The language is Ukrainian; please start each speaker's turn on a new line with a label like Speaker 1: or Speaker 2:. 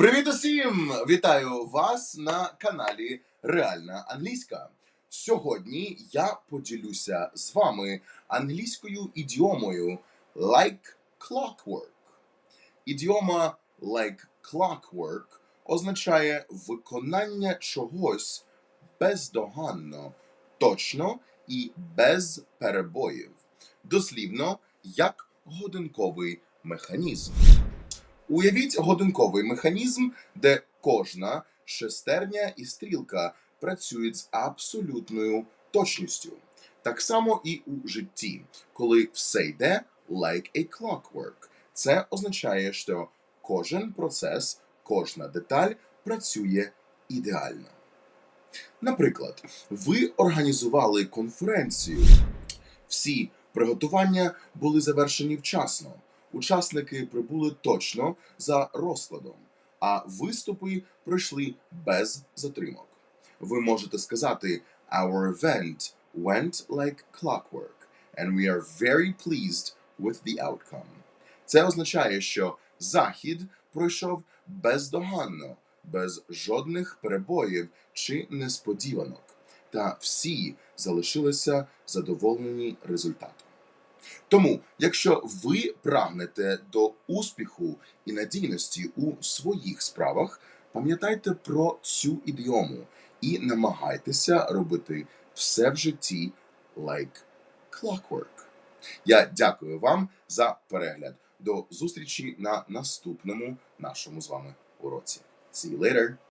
Speaker 1: Привіт усім! Вітаю вас на каналі Реальна Англійська. Сьогодні я поділюся з вами англійською ідіомою like clockwork. Ідіома like clockwork означає виконання чогось бездоганно, точно і без перебоїв. Дослівно, як годинковий механізм. Уявіть годинковий механізм, де кожна шестерня і стрілка працюють з абсолютною точністю. Так само і у житті, коли все йде like a clockwork. Це означає, що кожен процес, кожна деталь працює ідеально. Наприклад, ви організували конференцію. Всі приготування були завершені вчасно. Учасники прибули точно за розкладом, а виступи пройшли без затримок. Ви можете сказати Our event went like clockwork, and we are very pleased with the outcome. Це означає, що захід пройшов бездоганно, без жодних перебоїв чи несподіванок, та всі залишилися задоволені результатом. Тому, якщо ви прагнете до успіху і надійності у своїх справах, пам'ятайте про цю ідіому і намагайтеся робити все в житті like clockwork. Я дякую вам за перегляд. До зустрічі на наступному нашому з вами уроці. See you later!